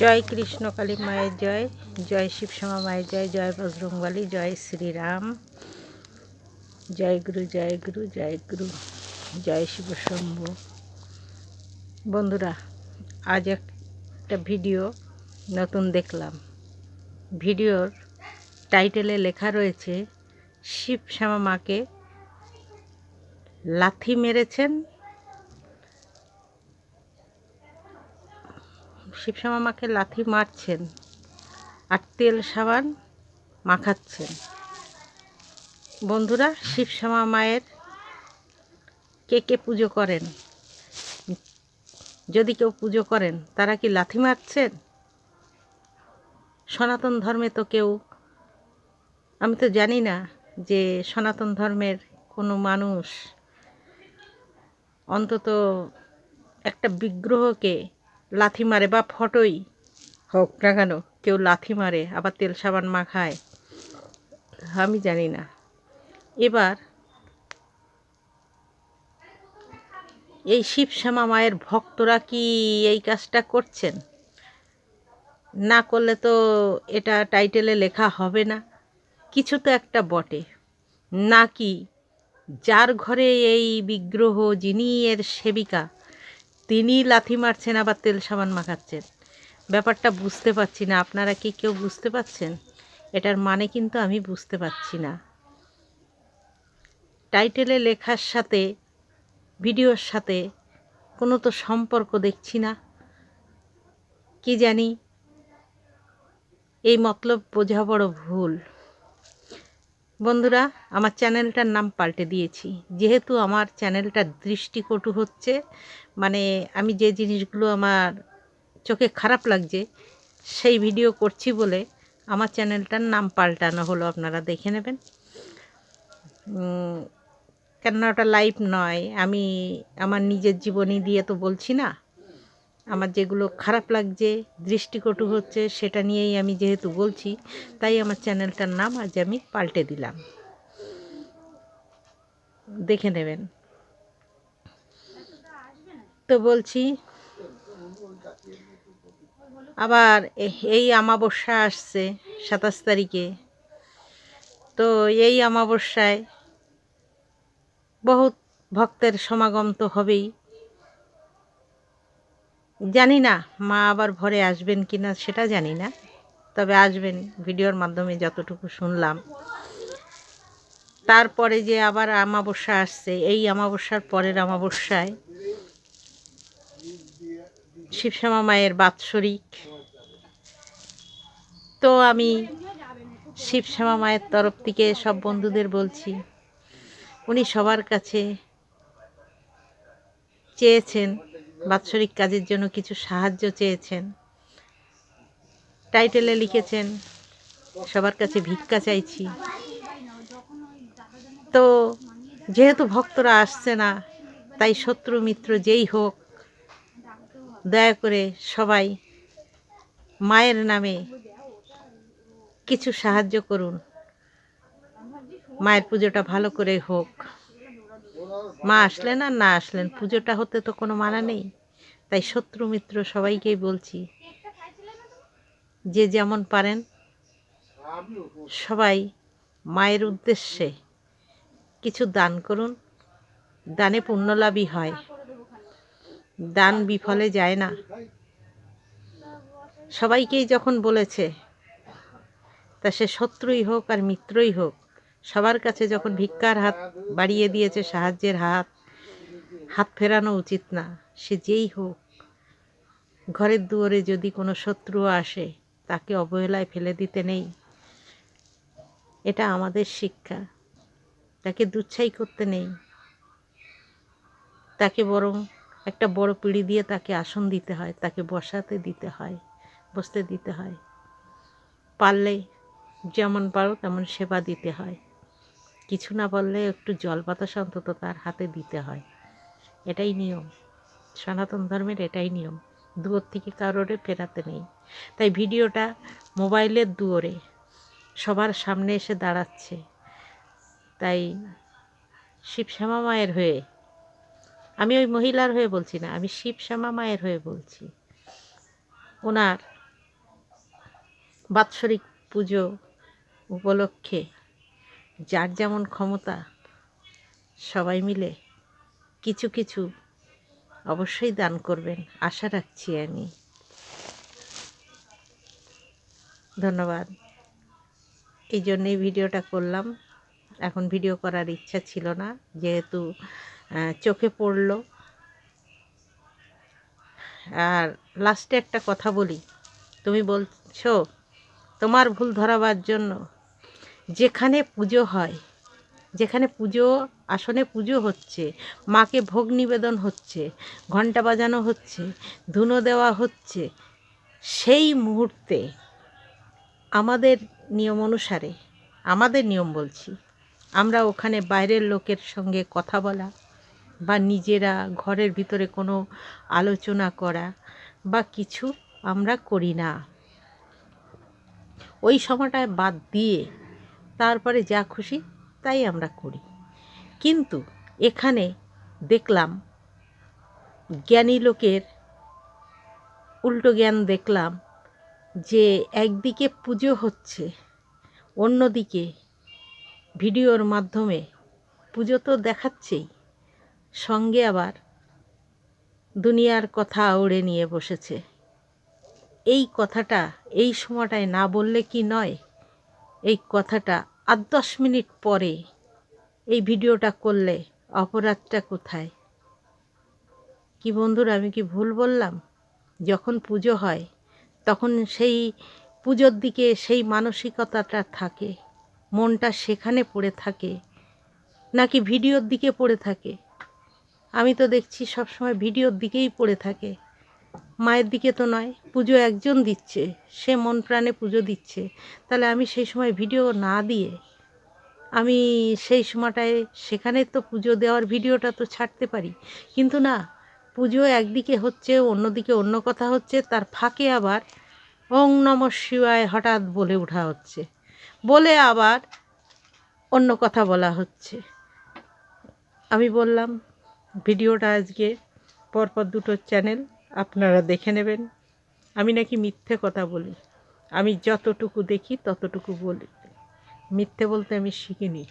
জয় কৃষ্ণ কালী মায়ের জয় জয় শিবশ্যামা মায়ের জয় জয় বজরংবলী, জয় শ্রীরাম, জয় গুরু জয় গুরু জয় গুরু, জয় শিব শম্ভু। বন্ধুরা, আজ একটা ভিডিও নতুন দেখলাম। ভিডিওর টাইটেলে লেখা রয়েছে, শিব শ্যামা মাকে লাথি মেরেছেন শিবশ্যামা মাকে লাথি মারছেন আর তেল সাবান মাখাচ্ছেন। বন্ধুরা শিবশ্যামা মায়ের কে কে পুজো করেন? যদি কেউ পুজো করেন, তারা কি লাথি মারছেন? সনাতন ধর্মে তো কেউ, আমি তো জানি না যে সনাতন ধর্মের কোনো মানুষ অন্তত একটা বিগ্রহকে লাথি মারে বা ফটোই হোক না কেন, কেউ লাথি মারে, আবার তেল সাবান মাখায়। আমি জানি না। এবার এই শিবশ্যামা মায়ের ভক্তরা কি এই কাজটা করছেন? না করলে তো এটা টাইটেলে লেখা হবে না। কিছু তো একটা বটে। নাকি যার ঘরে এই বিগ্রহ যিনি এর সেবিকা তিনি লাথি মারছেন, আবার তেল সাবান মাখাচ্ছেন। ব্যাপারটা বুঝতে পারছি না, আপনারা কি কেউ বুঝতে পারছেন? এটার মানে কিন্তু আমি বুঝতে পারছি না। টাইটেলে লেখার সাথে, ভিডিওর সাথে কোনো তো সম্পর্ক দেখছি না। কি জানি, এই মতলব বোঝা বড় ভুল। বন্ধুরা, আমার চ্যানেলটার নাম পাল্টে দিয়েছি। যেহেতু আমার চ্যানেলটা দৃষ্টিকটু হচ্ছে মানে আমি যে জিনিসগুলো আমার চোখে খারাপ লাগছে, সেই ভিডিও করছি বলে আমার চ্যানেলটার নাম পাল্টানো হলো, আপনারা দেখে নেবেন। কেননা ওটা লাইভ নয়, আমি আমার নিজের জীবনী দিয়ে তো বলছি না আমার যেগুলো খারাপ লাগছে, দৃষ্টিকটু হচ্ছে, সেটা নিয়েই আমি যেহেতু বলছি, তাই আমার চ্যানেলটার নাম আজ আমি পাল্টে দিলাম। দেখে নেবেন। তো বলছি, আবার এই অমাবস্যা আসছে, সাতাশ তারিখে। তো এই অমাবস্যায় বহুত ভক্তের সমাগম তো হবেই। জানি না মা আবার ভরে আসবেন কি না সেটা জানি না। তবে আসবেন, ভিডিওর মাধ্যমে যতটুকু শুনলাম। তারপরে যে আবার অমাবস্যা আসছে, এই অমাবস্যার পরের অমাবস্যায় শিবশ্যামা মায়ের বাৎসরিক। তো আমি শিবশ্যামা মায়ের তরফ থেকে সব বন্ধুদের বলছি, উনি সবার কাছে চেয়েছেন বাৎসরিক কাজের জন্য কিছু সাহায্য চেয়েছেন। টাইটেলে লিখেছেন, সবার কাছে ভিক্ষা চাইছি। তো যেহেতু ভক্তরা আসছে না, তাই শত্রু মিত্র যেই হোক, দয়া করে সবাই মায়ের নামে কিছু সাহায্য করুন। মায়ের পুজোটা ভালো করে হোক। মা আসলেন আর না আসলেন, পুজোটা হতে তো কোনো মানা নেই। তাই শত্রু মিত্র সবাইকেই বলছি, যে যেমন পারেন, সবাই মায়ের উদ্দেশ্যে কিছু দান করুন, দানে পুণ্যলাভই হয়। দান বিফলে যায় না। সবাইকেই যখন বলেছে, তা সে শত্রুই হোক আর মিত্রই হোক সবার কাছে যখন ভিক্ষার হাত বাড়িয়ে দিয়েছে সাহায্যের হাত হাত ফেরানো উচিত না। সে যেই হোক, ঘরের দুয়ারে যদি কোনো শত্রু আসে, তাকে অবহেলায় ফেলে দিতে নেই। এটা আমাদের শিক্ষা। তাকে দুচ্ছাই করতে নেই। তাকে বরং একটা বড় পিঁড়ি দিয়ে তাকে আসন দিতে হয়, তাকে বসাতে দিতে হয়, বসতে দিতে হয়। পারলে যেমন পারো তেমন সেবা দিতে হয়। কিছু না বললে একটু জল বাতাস অন্তত তার হাতে দিতে হয়। এটাই নিয়ম। সনাতন ধর্মের এটাই নিয়ম। দুয়ার থেকে কারোরে ফেরাতে নেই। তাই ভিডিওটা মোবাইলের দুয়ারে। সবার সামনে এসে দাঁড়াচ্ছে। তাই শিবশ্যামা মায়ের হয়ে আমি ওই মহিলার হয়ে বলছি না, আমি শিবশ্যামা মায়ের হয়ে বলছি। ওনার বাৎসরিক পুজো উপলক্ষে যার যেমন ক্ষমতা, সবাই মিলে কিছু কিছু অবশ্যই দান করবেন, আশা রাখছি আমি। ধন্যবাদ। এই জন্যেই ভিডিওটা করলাম। এখন ভিডিও করার ইচ্ছা ছিল না, যেহেতু চোখে পড়ল। আর লাস্টে একটা কথা বলি। তুমি বলছো, তোমার ভুল ধরাবার জন্য যেখানে পুজো হয়, যেখানে পুজো, আসনে পুজো হচ্ছে, মাকে ভোগ নিবেদন হচ্ছে ঘণ্টা বাজানো হচ্ছে, ধুনো দেওয়া হচ্ছে, সেই মুহূর্তে আমাদের নিয়ম অনুসারে, আমাদের নিয়ম বলছি, আমরা ওখানে বাইরের লোকের সঙ্গে কথা বলা বা নিজেরা ঘরের ভিতরে কোনো আলোচনা করা বা কিছু আমরা করি না। ওই সময়টায় বাদ দিয়ে তারপরে যা খুশি তাই আমরা করি। কিন্তু এখানে দেখলাম, জ্ঞানী লোকের উল্টো জ্ঞান দেখলাম যে একদিকে পুজো হচ্ছে, অন্যদিকে ভিডিওর মাধ্যমে পুজো তো দেখাচ্ছেই, সঙ্গে আবার দুনিয়ার কথা উড়ে নিয়ে বসেছে। এই কথাটা এই সময়টায় না বললে কি নয়? কথাটা আট দশ মিনিট পরে এই ভিডিওটা করলে অপরাধটা কোথায়? কি বন্ধুরা, আমি কি ভুল বললাম? যখন পুজো হয়, তখন সেই পুজোর দিকে সেই মানসিকতাটা থাকে, মনটা সেখানে পড়ে থাকে, নাকি ভিডিওর দিকে পড়ে থাকে? আমি তো দেখছি সবসময় ভিডিওর দিকেই পড়ে থাকে। মায়ের দিকে তো নয়, পুজো একজন দিচ্ছে, সে মন প্রাণে পুজো দিচ্ছে। তাহলে আমি সেই সময় ভিডিও না দিয়ে, আমি সেই সময়টায় সেখানে তো পুজো দেওয়ার ভিডিওটা তো ছাড়তে পারি। কিন্তু না, পুজো একদিকে হচ্ছে, অন্যদিকে অন্য কথা হচ্ছে, তার ফাঁকে আবার ওং নম শিবায় হঠাৎ বলে ওঠা হচ্ছে। বলে আবার অন্য কথা বলা হচ্ছে। আমি বললাম, ভিডিওটা আজকে পরপর দুটো চ্যানেল আপনারা দেখে নেবেন। আমি নাকি মিথ্যে কথা বলি। আমি যতটুকু দেখি, ততটুকু বলি। মিথ্যে বলতে আমি শিখিনি।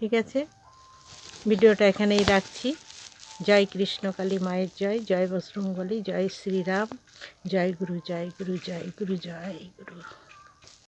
ঠিক আছে? ভিডিওটা এখানেই রাখছি। জয় কৃষ্ণকালী মায়ের জয় জয় বজরঙ্গলী জয় শ্রীরাম, জয় গুরু জয় গুরু জয় গুরু জয় গুরু।